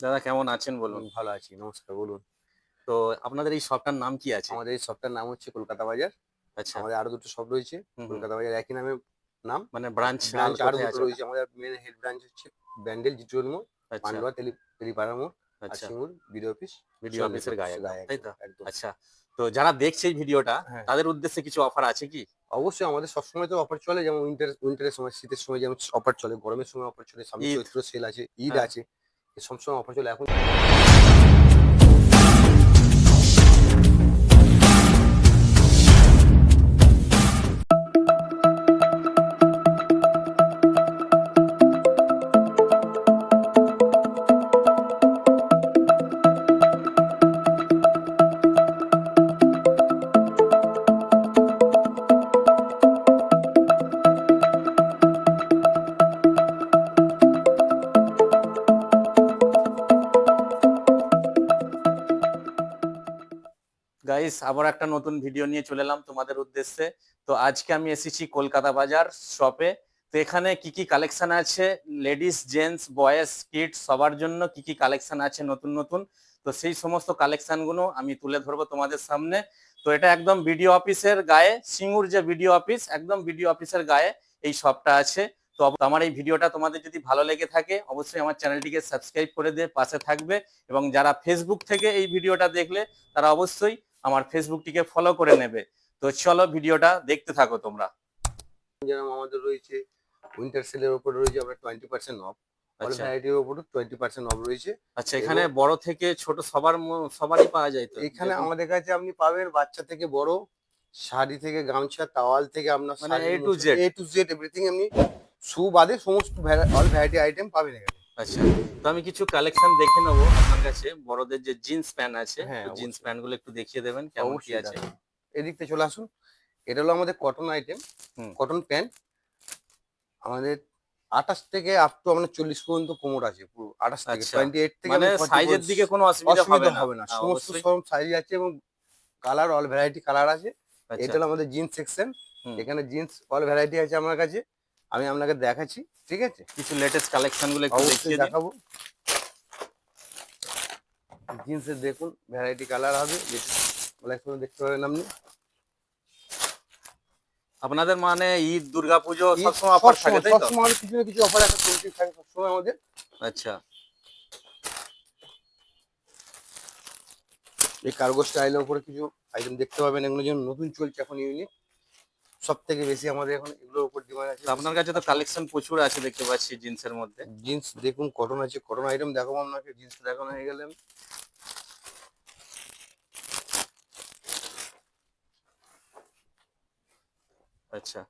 দাদা কেমন আছেন বলুন? ভালো আছি নমস্কার বলুন। তো আপনাদের এই শপটার নাম কি আছে? আমাদের এই শপটার নাম হচ্ছে কলকাতা বাজার। আচ্ছা। আমাদের আরও দুটো শপ রয়েছে। কলকাতা বাজার একই নামে নাম। মানে ব্রাঞ্চ ব্রাঞ্চ আরও দুটো রয়েছে আমাদের মেন হেড ব্রাঞ্চ হচ্ছে ব্যান্ডেল মোড় আচ্ছা। পান্ডুয়া তেলি তেলিপাড়া মোড় আচ্ছা। বিডিও অফিস ভিডিও অফিসের গায়ে গায়ে তাই তো? আচ্ছা। তো যারা দেখছে এই ভিডিওটা হ্যাঁ। তাদের উদ্দেশ্যে কিছু অফার আছে কি? অবশ্যই আমাদের সবসময় তো অফার চলে যেমন উইন্টার উইন্টারের সময় শীতের সময় যেমন অফার চলে গরমের সময় অফার চলে সামনে। চৈত্র সেল আছে ঈদ হ্যাঁ। আছে। সবসময় অফার চলে এখন গাইস আবার একটা নতুন ভিডিও নিয়ে চলে এলাম তোমাদের উদ্দেশ্যে। তো আজকে আমি এসেছি কলকাতা বাজার শপে তো এখানে কি কি কালেকশন আছে? লেডিস জেন্টস বয়েজ কিডস সবার জন্য কি কি কালেকশন আছে নতুন নতুন? তো সেই সমস্ত কালেকশনগুলো আমি তুলে ধরবো তোমাদের সামনে। তো এটা একদম বিডিও অফিসের গায়ে, সিঙ্গুর যে বিডিও অফিস একদম বিডিও অফিসের গায়ে এই শপটা আছে। তো আমার এই ভিডিওটা তোমাদের যদি ভালো লেগে থাকে, অবশ্যই আমার চ্যানেলটিকে সাবস্ক্রাইব করে দিয়ে পাশে থাকবে। এবং যারা ফেসবুক থেকে এই ভিডিওটা দেখলে, তারা অবশ্যই আমার ফেসবুকটিকে ফলো করে নেবে। তো চলো ভিডিওটা দেখতে থাকো তোমরা। যেরকম আমাদের রয়েছে উইন্টার সেলের উপর রয়েছে আমরা টোয়েন্টি পার্সেন্ট অফ অল ভ্যারাইটির উপর টোয়েন্টি পার্সেন্ট অফ রয়েছে। আচ্ছা এখানে বড় থেকে ছোট সবার সবারই পাওয়া যায় তো? এখানে আমাদের কাছে আপনি পাবেন বাচ্চা থেকে বড় শাড়ি থেকে গামছা টাওয়াল থেকে আপনার মানে Z। A to Z everything এমনি শু বাদে সমস্ত অল ভ্যারাইটি আইটেম পাবেন এখানে। আচ্ছা তো আমি কিছু কালেকশন দেখে নেব আপনার কাছে। বড়দের যে জিন্স প্যান্ট আছে হ্যাঁ, জিন্স। প্যান্টগুলো একটু দেখিয়ে দেবেন কেমন কি আছে। এদিক থেকে চলে আসুন। এটা হলো আমাদের কটন আইটেম। কটন প্যান্ট আমাদের আঠাশ থেকে আপ টু আপনার চল্লিশ পর্যন্ত কোমর আছে পুরো। আঠাশ থেকে আচ্ছা। টোয়েন্টি এইট থেকে মানে সাইজের দিকে কোনো অসুবিধা হবে না। হ্যাঁ, সমস্ত সব সাইজ আছে এবং কালার অল ভ্যারাইটি কালার আছে। আচ্ছা, এটা হলো আমাদের জিন্স সেকশন। এখানে জিন্স অল ভ্যারাইটি আছে আমার কাছে। আমি আপনাকে দেখাচ্ছি ঠিক আছে? কিছু লেটেস্ট কালেকশনগুলো একটু অবশ্যই দেখিয়ে দেখাবো। জিন্সের দেখুন ভ্যারাইটি কালার হবে কালেকশন দেখতে পাবেন আপনি। আপনাদের মানে ঈদ দুর্গাপুজো সবসময় অফার থাকে সবসময়- তাই তো? সবসময় কিছু না কিছু অফার একটা চলতে থাকে সবসময় আমাদের। আচ্ছা। এই কার্গো স্টাইলের উপরে কিছু আইটেম দেখতে পাবেন এগুলো যেমন নতুন চলছে এখন ইউনিক সব থেকে বেশি আমাদের এখন এগুলোর উপর ডিমান্ড আছে। আপনার কাছে তো কালেকশন প্রচুর আছে দেখতে পাচ্ছি জিন্সের মধ্যে। জিন্স দেখুন কটন আছে কটন আইটেম দেখাবো আপনাকে জিন্স দেখানো হয়ে গেলে। আচ্ছা।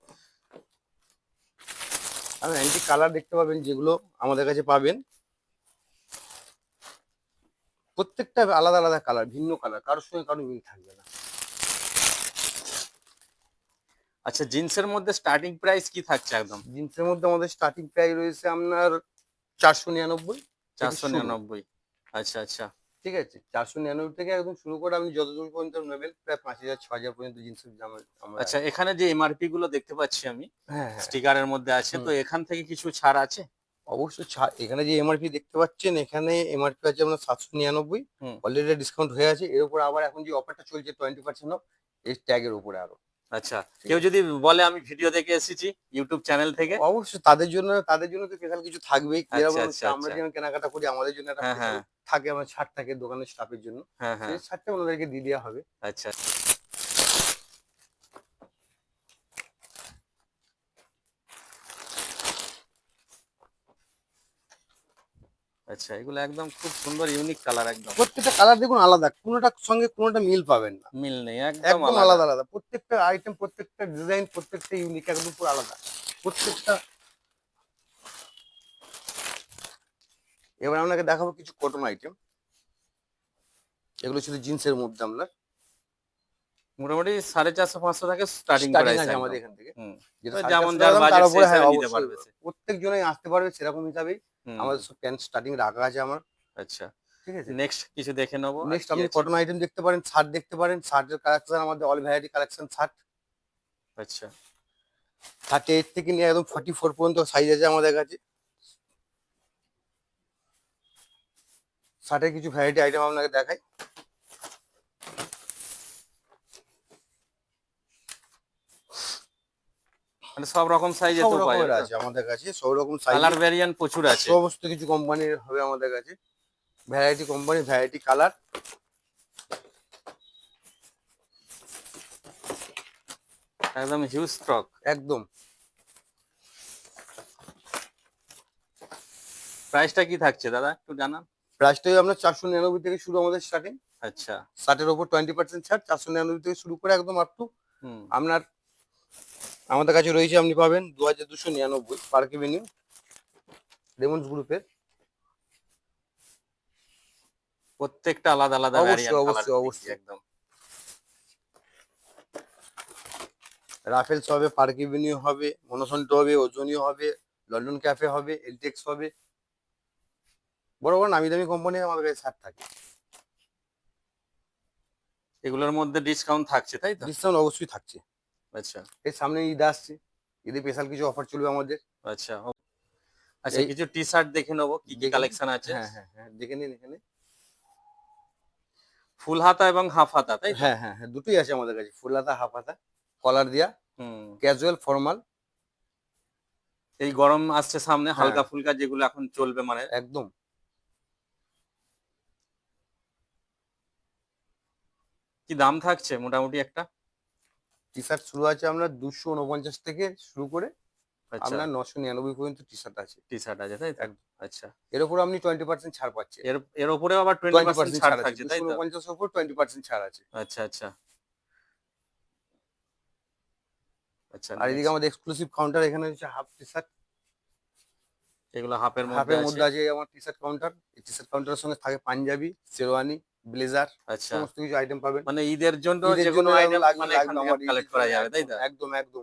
আর অ্যান্টি কালার দেখতে পাবেন যেগুলো আমাদের কাছে পাবেন। প্রত্যেকটা আলাদা আলাদা কালার ভিন্ন কালার কারোর সঙ্গে কারও মিল থাকবে না। আচ্ছা জিন্সের মধ্যে স্টার্টিং প্রাইস কি থাকছে একদম? জিন্সের মধ্যে আমাদের স্টার্টিং প্রাইস রয়েছে আপনার চারশো নিরানব্বই চারশো। নিরানব্বই। আচ্ছা আচ্ছা। ঠিক আছে চারশো নিরানব্বই থেকে একদম শুরু করে আপনি যত দূর পর্যন্ত নেবেন প্রায় পাঁচ হাজার ছ হাজার পর্যন্ত জিন্সের জামা আচ্ছা এখানে যে এমআরপি গুলো দেখতে পাচ্ছি আমি হ্যাঁ হ্যাঁ। স্টিকারের মধ্যে আছে তো এখান থেকে কিছু ছাড় আছে? অবশ্যই ছাড় এখানে যে এমআরপি দেখতে পাচ্ছেন এখানে এমআরপি আছে আপনার সাতশো নিরানব্বই। অলরেডি ডিসকাউন্ট হয়ে আছে এর উপর আবার এখন যে অফারটা চলছে টোয়েন্টি পার্সেন্ট অফ এই ট্যাগের উপরে আরও। আচ্ছা কেউ যদি বলে আমি ভিডিও দেখে এসেছি ইউটিউব চ্যানেল থেকে? অবশ্যই তাদের জন্য তাদের জন্য তো স্পেশাল কিছু থাকবেই। আচ্ছা, আচ্ছা, আমরা যেন যেমন কেনাকাটা করি আমাদের জন্য একটা হ্যাঁ, হ্যাঁ। থাকে আমার ছাড় থাকে দোকানের স্টাফের জন্য। হ্যাঁ হ্যাঁ। সেই ছাড়টা ওনাদেরকে দিয়ে দেওয়া হবে। আচ্ছা। আচ্ছা এগুলো একদম খুব সুন্দর ইউনিক কালার একদম। প্রত্যেকটা কালার দেখুন আলাদা কোনোটার সঙ্গে কোনোটা মিল পাবেন না। মিল নেই একদম আলাদা। আলাদা প্রত্যেকটা আইটেম প্রত্যেকটা ডিজাইন প্রত্যেকটা ইউনিক একদম পুরো আলাদা। প্রত্যেকটা এবার আপনাকে দেখাবো কিছু কটন আইটেম এগুলো ছিল জিন্সের মধ্যে আমরা। মোটামুটি সাড়ে চারশো পাঁচশো থেকে স্টার্টিং প্রাইস আছে আমাদের এখান থেকে। যেমন যার হ্যাঁ হিসাবে নিতে পারবে সে। প্রত্যেক জনই আসতে পারবে সেরকম হিসাবেই। আমাদের সব প্যান্ট স্টার্টিং রাখা আছে আমার। আচ্ছা। ঠিক আছে? নেক্সট কিছু দেখে নেব? নেক্সট আপনি? কটন আইটেম দেখতে পারেন শার্ট দেখতে পারেন শার্টের কালেকশন আমাদের অল ভ্যারাইটি কালেকশন শার্ট আচ্ছা। থার্টি এইট থেকে নিয়ে একদম ফর্টি ফোর পর্যন্ত সাইজ আছে আমাদের কাছে। শার্টের কিছু ভ্যারাইটি আইটেম আপনাকে দেখাই। মানে সব রকম সাইজে তো পাওয়া আছে আমাদের কাছে সব রকম সাইজ কালার ভ্যারিয়েন্ট প্রচুর আছে। সমস্ত কিছু কোম্পানির হবে আমাদের কাছে। ভ্যারাইটি কোম্পানি ভ্যারাইটি কালার একদম হিউজ স্টক একদম। প্রাইসটা কি থাকছে দাদা একটু জানান? প্রাইসটাই আপনার চারশো নিরানব্বই থেকে শুরু আমাদের স্টার্টিং আচ্ছা। শার্টের ওপর টোয়েন্টি পার্সেন্ট ছাড় চারশো নিরানব্বই থেকে শুরু করে একদম আপ টু হুম। আপনার আমাদের কাছে রয়েছে আপনি পাবেন দু হাজার দুশো নিরানব্বই পার্ক এভিনিউ রেমন্স গ্রুপের প্রত্যেকটা আলাদা আলাদা অবশ্যই, অবশ্যই, অবশ্যই। একদম। রাফেলস হবে পার্ক এভিনিউ হবে মনোসন্ট হবে ওজনীয় হবে লন্ডন ক্যাফে হবে এলটেক্স হবে। বড় বড় নামি দামি কোম্পানি আমাদের কাছে শার্ট থাকে। এগুলোর মধ্যে ডিসকাউন্ট থাকছে তাই তো? ডিসকাউন্ট অবশ্যই থাকছে। আচ্ছা। এর সামনে ঈদ আসছে। ঈদে স্পেশাল কিছু অফার চলবে আমাদের। আচ্ছা আচ্ছা এই- কিছু টি শার্ট দেখে নেব কি কি কালেকশন আছে? হ্যাঁ হ্যাঁ হ্যাঁ দেখে নিন এখানে ফুল হাতা এবং হাফ হাতা তাই হ্যাঁ হ্যাঁ হ্যাঁ দুটোই আছে আমাদের কাছে ফুল হাতা হাফ হাতা কলার দিয়া হুম। ক্যাজুয়াল ফর্মাল এই গরম আসছে সামনে হ্যাঁ। হালকা ফুলকা যেগুলো এখন চলবে মানে। একদম। কি দাম থাকছে মোটামুটি একটা? টি শার্ট শুরু আছে আপনার দুশো উনপঞ্চাশ থেকে শুরু করে আচ্ছা। আপনার নশো নিরানব্বই পর্যন্ত টি শার্ট আছে। টি শার্ট আছে তাই আচ্ছা। এর উপর আপনি টোয়েন্টি পার্সেন্ট ছাড় পাচ্ছেন। এর এর উপরেও আবার টোয়েন্টি পার্সেন্ট ছাড় আছে। থাকছে তাই উনপঞ্চাশের উপর টোয়েন্টি পার্সেন্ট ছাড় আছে। আচ্ছা আচ্ছা। আচ্ছা আর এদিকে আমাদের এক্সক্লুসিভ কাউন্টার এখানে হচ্ছে হাফ টি শার্ট এগুলো হাফের মধ্যে হাফের মধ্যে আছে। আমার টি শার্ট কাউন্টার এই টি শার্ট কাউন্টারের সঙ্গে থাকে পাঞ্জাবি শেরওয়ানি ব্লেজার আচ্ছা। সমস্ত কিছু আইটেম পাবেন। মানে ঈদের জন্য যে কোনো আইটেম মানে কালেক্ট করা যাবে তাই তো? একদম একদম।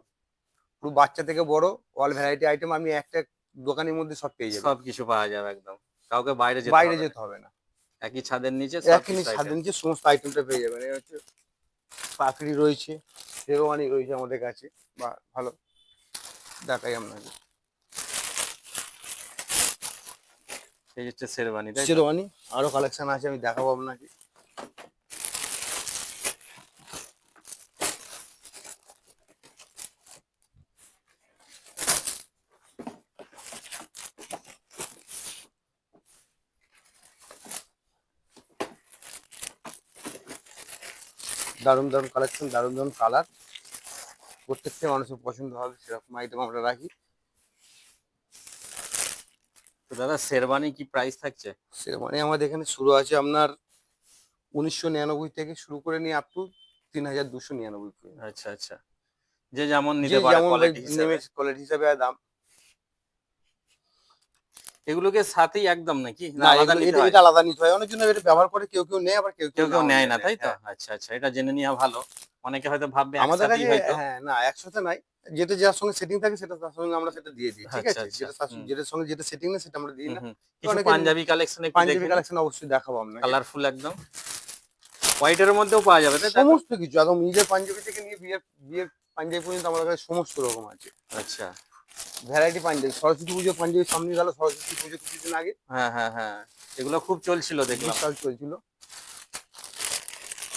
পুরো বাচ্চা থেকে বড় অল ভ্যারাইটি আইটেম আমি একটা দোকানের মধ্যে সব পেয়ে যাবেন। সব কিছু পাওয়া যাবে একদম। কাউকে বাইরে যেতে বাইরে যেতে হবে না। একই ছাদের নিচে একই item। নিচে সমস্ত আইটেমটা পেয়ে যাবেন। এই হচ্ছে পাকড়ি রয়েছে শেরওয়ানি রয়েছে আমাদের কাছে বা ভালো দেখাই আপনাকে। এই হচ্ছে শেরবানি তাই? শেরওয়ানি, আরও কালেকশন আছে, আমি দেখাবো আপনাকে। দারুণ দারুণ কালেকশন দারুণ দারুণ কালার প্রত্যেকটা মানুষের পছন্দ হবে, সেরকম আইটেম আমরা রাখি। তো দাদা শেরবানি কি প্রাইস থাকছে? শেরওয়ানি আমাদের এখানে শুরু আছে আপনার উনিশশো নিরানব্বই থেকে শুরু করে নিয়ে আপ টু তিন হাজার দুশো নিরানব্বই আচ্ছা আচ্ছা। যে যেমন নিতে পারে কোয়ালিটি হিসেবে। দাম এগুলোকে সাথেই একদম নাকি? আলাদা নিতে এটা হয়? আলাদা নিতে হয়। অনেক জন্য এটা ব্যবহার করে কেউ কেউ নেয় আবার কেউ কেউ কেউ নেয় না তাই তো? হ্যাঁ। আচ্ছা আচ্ছা এটা জেনে নেওয়া ভালো। অনেকে হয়তো ভাববে আমাদের কাছে হ্যাঁ না একসাথে নাই। যেটা যার সঙ্গে সেটিং থাকে সেটা তার সঙ্গে আমরা সেটা দিয়ে দিই ঠিক আচ্ছা, আছে? আচ্ছা, যেটা সঙ্গে যেটা সেটিং না সেটা আমরা দিই না। কিছু পাঞ্জাবি কালেকশন পাঞ্জাবি কালেকশন অবশ্যই দেখাবো আপনাকে। কালারফুল একদম। হোয়াইটের মধ্যেও পাওয়া যাবে তাই সমস্ত কিছু একদম নিজের পাঞ্জাবি থেকে নিয়ে বিয়ের বিয়ের পাঞ্জাবি পর্যন্ত আমাদের কাছে সমস্ত রকম আছে। আচ্ছা। ভ্যারাইটি পাঞ্জাবি সরস্বতী পুজো পাঞ্জাবি সামনে গেল সরস্বতী পুজো কিছুদিন আগে। হ্যাঁ হ্যাঁ হ্যাঁ। এগুলো খুব চলছিল দেখলাম। বিশাল চলছিল।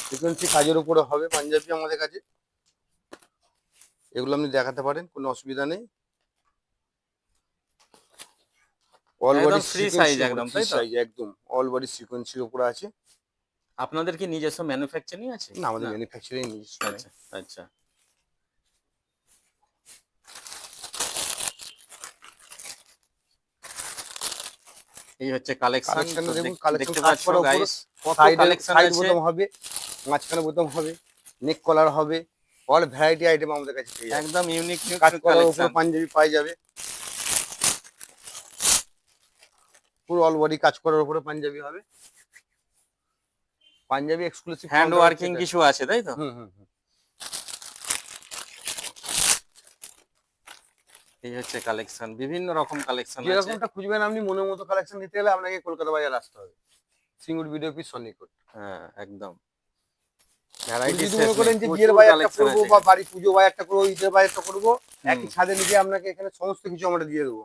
ফ্রিকোয়েন্সি কাজের উপরে হবে পাঞ্জাবি আমাদের কাছে। এগুলো আপনি দেখাতে পারেন কোনো অসুবিধা নেই। অল বডি size একদম, তাই সাইজ একদম। অল বডি সিকোয়েন্সির উপরে আছে। আপনাদের কি নিজস্ব ম্যানুফ্যাকচারিং আছে? না আমাদের ম্যানুফ্যাকচারিং নিজস্ব আচ্ছা আচ্ছা। এই হচ্ছে কালেকশন দেখুন, দেখতে কাজ গাইস কালেকশন বোতাম হবে মাঝখানে বোতাম হবে নেক কলার হবে অল ভ্যারাইটি আইটেম আমাদের কাছে পেয়ে একদম ইউনিক কাজ করার উপরে কালেকশন পাঞ্জাবি পাওয়া যাবে। পুরো অল বডি কাজ করার উপরে পাঞ্জাবি হবে। পাঞ্জাবি এক্সক্লুসিভ হ্যান্ড ওয়ার্কিং কিছু আছে তাই তো? হুম হুম। এই হচ্ছে কালেকশন বিভিন্ন রকম কালেকশন আছে। যেরকমটা খুঁজবেন আপনি মনের মতো কালেকশন নিতে গেলে আপনাকে কলকাতা বাজার আসতে হবে। সিঙ্গুর ভিডিও পিস সন্নিকট। হ্যাঁ একদম। ভ্যারাইটি যদি মনে করেন যে বিয়ের বাজারটা করব বা বাড়ি পুজো বাজারটা করব ঈদের বাজারটা করব একই ছাদে নিচে আপনাকে এখানে সমস্ত কিছু আমরা দিয়ে দেবো।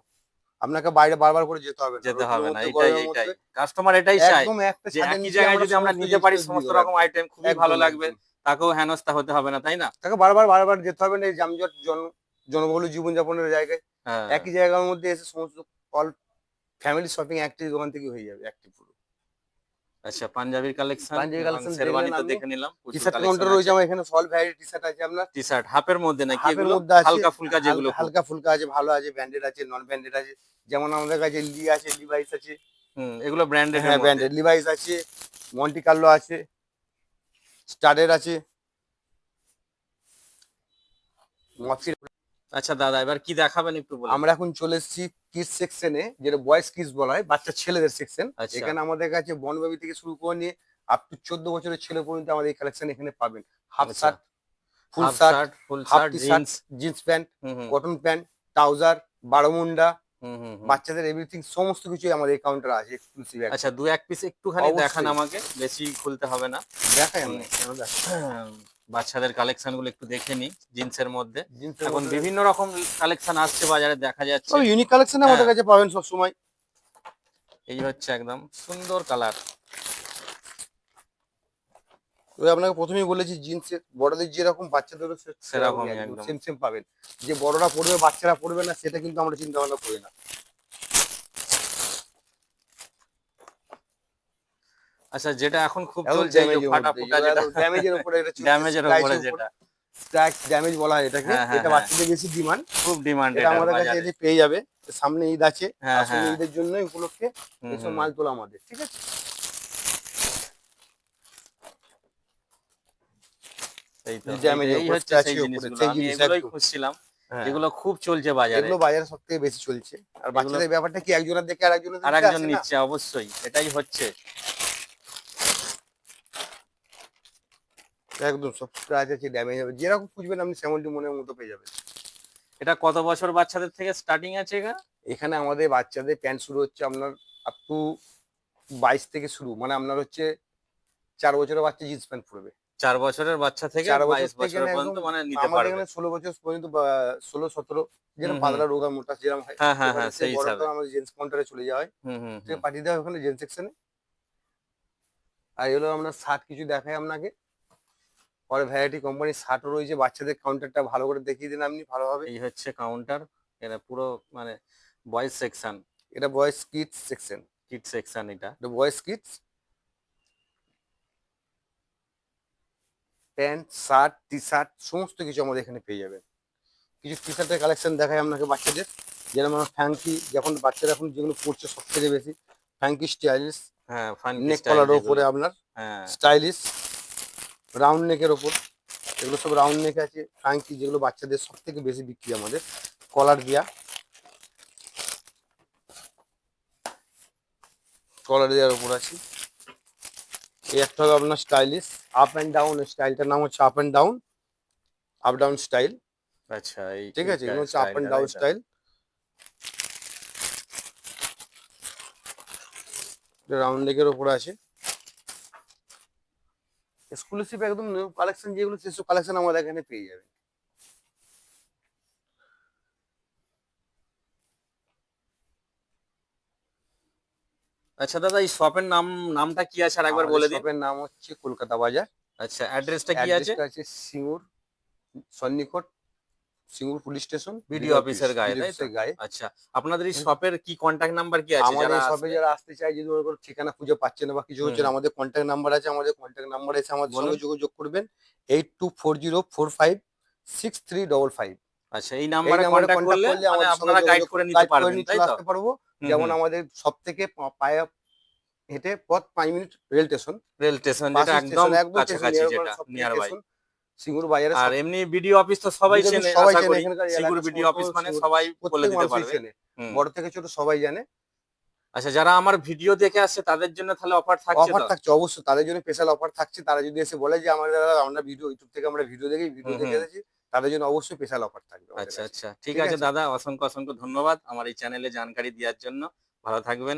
আপনাকে বাইরে বারবার করে যেতে হবে যেতে হবে না এটাই এটাই। কাস্টমার এটাই চায় একদম একটা যে ছাদের একই জায়গায় যদি আমরা নিতে পারি সমস্ত রকম আইটেম খুবই ভালো লাগবে তাকেও হেনস্থা হতে হবে না তাই না? তাকে বারবার বারবার যেতে হবে না এই যানজট জন জনবহুল জীবনযাপনের জায়গায় হ্যাঁ। একই জায়গার মধ্যে এসে সমস্ত অল ফ্যামিলি শপিং একটি দোকান থেকে হয়ে যাবে একটি পুরো। আচ্ছা পাঞ্জাবির কালেকশন পাঞ্জাবি collection শেরওয়ানি তো দেখে নিলাম টি শার্ট কাউন্টার রয়েছে আমার এখানে সল ভ্যারাইটি টি শার্ট আছে আপনার। টি শার্ট হাফের মধ্যে নাকি এগুলো? হালকা ফুলকা যেগুলো হালকা- ফুলকা আছে ভালো আছে ব্র্যান্ডেড আছে নন ব্র্যান্ডেড আছে। যেমন আমাদের কাছে লি আছে লিভাইস আছে। হুম এগুলো ব্র্যান্ডেড হ্যাঁ ব্র্যান্ডেড লিভাইস আছে মন্টি কার্লো আছে স্টাডের আছে। মফির আচ্ছা দাদা এবার কি দেখাবেন একটু বলুন আমরা এখন চলে এসেছি কিডস সেকশনে যেটা বয়েজ কিডস বলা হয় বাচ্চা ছেলেদের সেকশন আচ্ছা। এখানে আমাদের কাছে বনবেবি থেকে শুরু করে নিয়ে আপ টু চোদ্দ বছরের ছেলে পর্যন্ত আমাদের এই কালেকশন এখানে পাবেন half. Shirt full shirt full shirt jeans jeans pant cotton pant trouser Bermuda. বাচ্চাদের এভরিথিং সমস্ত কিছুই আমাদের এই কাউন্টারে আছে এক্সক্লুসিভ আচ্ছা দু এক পিস একটুখানি দেখান আমাকে বেশি খুলতে হবে না দেখাই হুম। বাচ্চাদের কালেকশনগুলো একটু দেখে নি জিন্সের মধ্যে। এখন বিভিন্ন রকম কালেকশন আসছে বাজারে দেখা যাচ্ছে। ইউনিক কালেকশন আমাদের হ্যাঁ। কাছে পাবেন সব সময় এই হচ্ছে একদম সুন্দর কালার তবে আপনাকে প্রথমেই বলেছি জিন্সের বড়দের যেরকম বাচ্চাদেরও সেরকম। সেম সেম পাবেন। যে বড়রা পড়বে বাচ্চারা পড়বে না সেটা কিন্তু আমরা চিন্তা ভাবনা করি না। আচ্ছা যেটা এখন খুব চলছে ফাটা যেটা। ড্যামেজের উপরে এটা ড্যামেজের উপরে যেটা। ড্যামেজ বলা হয় এটাকে হ্যাঁ, হ্যাঁ, এটা হ্যাঁ। বাচ্চাদের বেশি ডিমান্ড খুব ডিমান্ড এটা এটা আমাদের কাছে পেয়ে যাবে সামনে ঈদ আছে হ্যাঁ, আসলে হ্যাঁ। ঈদের জন্য উপলক্ষে এইসব মাল তোলা আমাদের ঠিক আছে? হ্যাঁ। এগুলো খুব চলছে বাজারে। এগুলো বাজারে সব থেকে বেশি চলছে আর বাচ্চাদের ব্যাপারটা কি একজনের দেখে আর একজনের আর দেখে একজন আসে না? নিচ্ছে অবশ্যই এটাই হচ্ছে। একদম সব স্ক্র্যাচ আছে ড্যামেজ হবে। যেরকম খুঁজবেন আপনি সেমনটি মনের মতো পেয়ে যাবেন। এটা কত বছর বাচ্চাদের থেকে স্টার্টিং আছে এখানে এখানে আমাদের বাচ্চাদের প্যান্ট শুরু হচ্ছে আপনার আপ টু বাইশ থেকে শুরু। মানে আপনার হচ্ছে চার বছরের বাচ্চা জিন্স প্যান্ট পরবে। চার বছরের বাচ্চা থেকে চার বছর থেকে পর্যন্ত মানে নিতে আমাদের পারবে। এখানে ষোলো বছর পর্যন্ত ষোলো সতেরো যেরকম পাতলা রোগা মোটা যেরকম হয় হ্যাঁ হ্যাঁ হ্যাঁ সেই হিসাবে। আমাদের জেন্টস কাউন্টারে চলে যাওয়া হয় পাঠিয়ে দেওয়া হয় ওখানে জেন্টস সেকশনে আর এগুলো আমরা শার্ট কিছু দেখাই আপনাকে। পরে ভ্যারাইটি কোম্পানির শার্টও রয়েছে বাচ্চাদের কাউন্টারটা ভালো করে দেখিয়ে দিন আপনি ভালোভাবে। এই হচ্ছে কাউন্টার এটা পুরো মানে বয়েজ সেকশন এটা boys kids section kid section এটা। এটা boys kids pant shirt T shirt সমস্ত কিছু আমাদের এখানে পেয়ে যাবেন। কিছু টি শার্টের কালেকশন দেখাই আপনাকে বাচ্চাদের। যেরকম আমার ফ্যাঙ্কি যখন বাচ্চারা এখন যেগুলো পড়ছে সব থেকে বেশি ফ্যাঙ্কি স্টাইলিশ হ্যাঁ নেক কলারের উপরে আপনার হ্যাঁ। স্টাইলিশ রাউন্ড নেকের ওপর। এগুলো সব রাউন্ড নেক আছে। ফ্রাঙ্কি যেগুলো বাচ্চাদের সব থেকে বেশি বিক্রি আমাদের। কলার দেওয়া কলার দেওয়ার ওপর আছে। এই একটা হবে আপনার স্টাইলিশ আপ অ্যান্ড ডাউন স্টাইলটার নাম হচ্ছে up and down up down style আচ্ছা এই ঠিক আছে? এগুলো হচ্ছে up and down style round নেকের ওপর আছে। এক্সক্লুসিভ একদম নিউ কালেকশন যেগুলো সেসব কালেকশন আমাদের এখানে পেয়ে যাবে আচ্ছা দাদা এই শপের নাম নামটা কি আছে আর একবার বলে দিন? শপের নাম হচ্ছে কলকাতা বাজার। আচ্ছা অ্যাড্রেসটা কি আছে? অ্যাড্রেসটা আছে সিঙ্গুর সন্নিকট সিঙ্গুর পুলিশ স্টেশন BDO অফিসের গায়ে, তাই তো? গায়ে। আচ্ছা আপনাদের এই শপের কি কন্ট্যাক্ট নাম্বার কি আছে আমাদের যারা শপে যারা আসতে চায় যদি কোনো ঠিকানা খুঁজে পাচ্ছে না বা কিছু হচ্ছে না আমাদের কন্ট্যাক্ট নাম্বার আছে আমাদের কন্ট্যাক্ট নাম্বার এসে আমাদের সঙ্গে যোগাযোগ করবেন। Eight two four zero four five six three double five আচ্ছা এই নাম্বারে কন্ট্যাক্ট করলে মানে আপনারা গাইড করে নিতে পারবেন তাই তো? পারব। যেমন আমাদের সব থেকে পায়ে হেঁটে পথ পাঁচ minute rail station. Rail station যেটা একদম কাছাকাছি যেটা নিয়ার বাই সিঙ্গুর বাজারে আর এমনি বিডিও অফিস তো সবাই চেনে সবাই চেনে, এখানকার বিডিও অফিস মানে সবাই বলে দিতে পারবে। বড় থেকে ছোট সবাই জানে। আচ্ছা যারা আমার ভিডিও দেখে আসছে তাদের জন্য তাহলে অফার থাকছে অফার থাকছে অবশ্যই। তাদের জন্য স্পেশাল অফার থাকছে। তারা যদি এসে বলে যে আমাদের আমরা ভিডিও ইউটিউব থেকে আমরা ভিডিও দেখি ভিডিও দেখে। এসেছি তাদের জন্য অবশ্যই স্পেশাল অফার থাকবে আচ্ছা আচ্ছা। ঠিক আছে? দাদা অসংখ্য অসংখ্য ধন্যবাদ। আমার এই চ্যানেলে জানকারি দেওয়ার জন্য। ভালো থাকবেন।